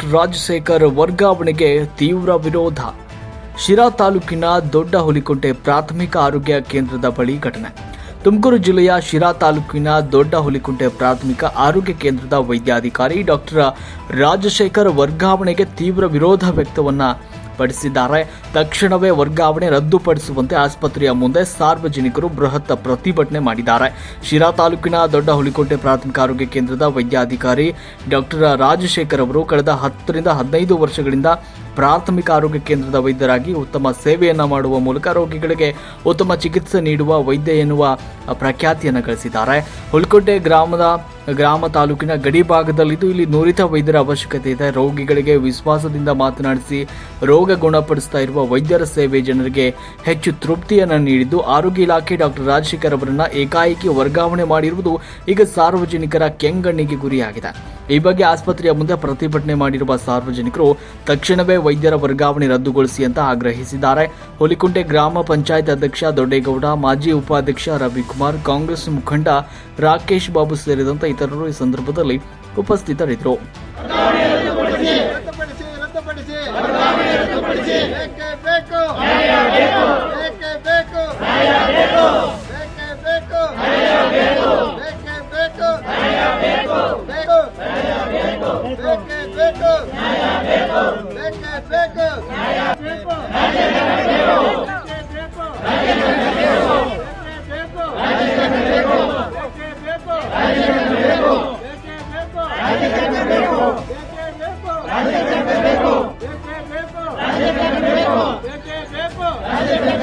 Doctor Rajashekhar ವರ್ಗಾವಣೆಗೆ ತೀವ್ರ ವಿರೋಧ. ಶಿರಾ ತಾಲೂಕಿನ ದೊಡ್ಡ ಹುಲಿಕುಂಟೆ ಪ್ರಾಥಮಿಕ ಆರೋಗ್ಯ ಕೇಂದ್ರದ ಬಳಿ ಘಟನೆ. ತುಮಕೂರು ಜಿಲ್ಲೆಯ ಶಿರಾ ತಾಲೂಕಿನ ದೊಡ್ಡ ಹುಲಿಕುಂಟೆ ಪ್ರಾಥಮಿಕ ಆರೋಗ್ಯ ಕೇಂದ್ರದ ವೈದ್ಯಾಧಿಕಾರಿ ಡಾಕ್ಟರ್ ರಾಜಶೇಖರ್ ವರ್ಗಾವಣೆಗೆ ತೀವ್ರ ವಿರೋಧ ವ್ಯಕ್ತವನ್ನ ಪಡಿಸಿದ್ದಾರೆ ತಕ್ಷಣವೇ ವರ್ಗಾವಣೆ ರದ್ದುಪಡಿಸುವಂತೆ ಆಸ್ಪತ್ರೆಯ ಮುಂದೆ ಸಾರ್ವಜನಿಕರು ಬೃಹತ್ ಪ್ರತಿಭಟನೆ ಮಾಡಿದ್ದಾರೆ. ಶಿರಾ ತಾಲೂಕಿನ ದೊಡ್ಡ ಹುಲಿಕೋಟೆ ಪ್ರಾಥಮಿಕ ಆರೋಗ್ಯ ಕೇಂದ್ರದ ವೈದ್ಯಾಧಿಕಾರಿ ಡಾಕ್ಟರ್ ರಾಜಶೇಖರ್ ಅವರು ಕಳೆದ ಹತ್ತರಿಂದ ಹದಿನೈದು ವರ್ಷಗಳಿಂದ ಪ್ರಾಥಮಿಕ ಆರೋಗ್ಯ ಕೇಂದ್ರದ ವೈದ್ಯರಾಗಿ ಉತ್ತಮ ಸೇವೆಯನ್ನು ಮಾಡುವ ಮೂಲಕ ರೋಗಿಗಳಿಗೆ ಉತ್ತಮ ಚಿಕಿತ್ಸೆ ನೀಡುವ ವೈದ್ಯ ಎನ್ನುವ ಪ್ರಖ್ಯಾತಿಯನ್ನು ಗಳಿಸಿದ್ದಾರೆ. ಹುಲಿಕೋಟೆ ಗ್ರಾಮದ ಗ್ರಾಮ ತಾಲೂಕಿನ ಗಡಿ ಭಾಗದಲ್ಲಿದ್ದು ಇಲ್ಲಿ ನುರಿತ ವೈದ್ಯರ ಅವಶ್ಯಕತೆ ಇದೆ. ರೋಗಿಗಳಿಗೆ ವಿಶ್ವಾಸದಿಂದ ಮಾತನಾಡಿಸಿ ರೋಗ ಗುಣಪಡಿಸ್ತಾ ಇರುವ ವೈದ್ಯರ ಸೇವೆ ಜನರಿಗೆ ಹೆಚ್ಚು ತೃಪ್ತಿಯನ್ನು ನೀಡಿದ್ದು, ಆರೋಗ್ಯ ಇಲಾಖೆ ಡಾಕ್ಟರ್ ರಾಜಶೇಖರ್ ಅವರನ್ನ ಏಕಾಏಕಿ ವರ್ಗಾವಣೆ ಮಾಡಿರುವುದು ಈಗ ಸಾರ್ವಜನಿಕರ ಕೆಂಗಣ್ಣಿಗೆ ಗುರಿಯಾಗಿದೆ. ಈ ಬಗ್ಗೆ ಆಸ್ಪತ್ರೆಯ ಮುಂದೆ ಪ್ರತಿಭಟನೆ ಮಾಡಿರುವ ಸಾರ್ವಜನಿಕರು ತಕ್ಷಣವೇ ವೈದ್ಯರ ವರ್ಗಾವಣೆ ರದ್ದುಗೊಳಿಸಿ ಅಂತ ಆಗ್ರಹಿಸಿದ್ದಾರೆ. ಹುಲಿಕುಂಟೆ ಗ್ರಾಮ ಪಂಚಾಯತ್ ಅಧ್ಯಕ್ಷ ದೊಡ್ಡೇಗೌಡ, ಮಾಜಿ ಉಪಾಧ್ಯಕ್ಷ ರವಿಕುಮಾರ್, ಕಾಂಗ್ರೆಸ್ ಮುಖಂಡ ರಾಕೇಶ್ ಬಾಬು ಸೇರಿದಂತೆ ಇತರರು ಈ ಸಂದರ್ಭದಲ್ಲಿ ಉಪಸ್ಥಿತರಿದ್ದರು ಬೇಕು Hallelujah.